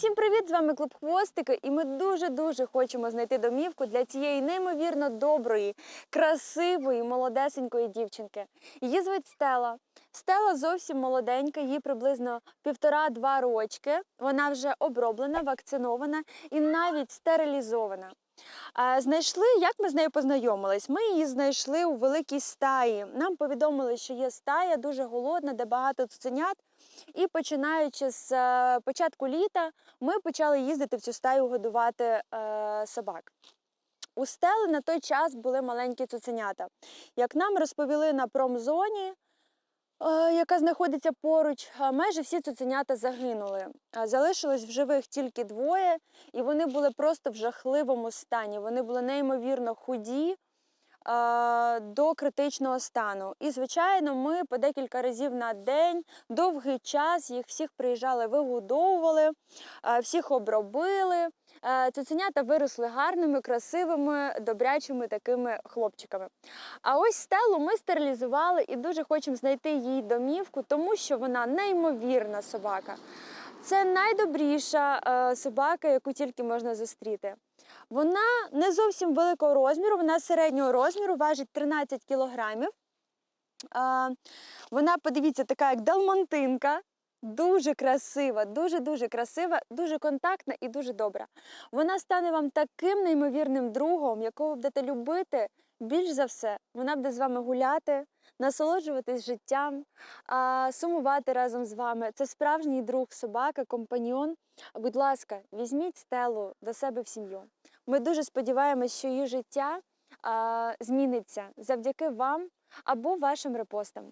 Всім привіт! З вами клуб Хвостики, і ми дуже-дуже хочемо знайти домівку для цієї неймовірно доброї, красивої, молодесенької дівчинки. Її звуть Стела. Стела зовсім молоденька, їй приблизно півтора-два рочки. Вона вже оброблена, вакцинована і навіть стерилізована. Знайшли, як ми з нею познайомились. Ми її знайшли у великій стаї. Нам повідомили, що є стая дуже голодна, де багато цуценят. І починаючи з е, початку літа, ми почали їздити в цю стаю годувати е, собак. У стели на той час були маленькі цуценята. Як нам розповіли на промзоні, е, яка знаходиться поруч, майже всі цуценята загинули. Залишилось в живих тільки двоє, і вони були просто в жахливому стані. Вони були неймовірно худі до критичного стану. І, звичайно, ми по декілька разів на день, довгий час їх всіх приїжджали, вигодовували, всіх обробили. Цуценята виросли гарними, красивими, добрячими такими хлопчиками. А ось стелу ми стерилізували і дуже хочемо знайти їй домівку, тому що вона неймовірна собака. Це найдобріша е, собака, яку тільки можна зустріти. Вона не зовсім великого розміру, вона середнього розміру, важить 13 кілограмів. А, Вона, подивіться, така як далмантинка. Дуже красива, дуже-дуже красива, дуже контактна і дуже добра. Вона стане вам таким неймовірним другом, якого будете любити більш за все. Вона буде з вами гуляти, насолоджуватись життям, сумувати разом з вами. Це справжній друг, собака, компаньйон. Будь ласка, візьміть стелу до себе в сім'ю. Ми дуже сподіваємось, що її життя зміниться завдяки вам або вашим репостам.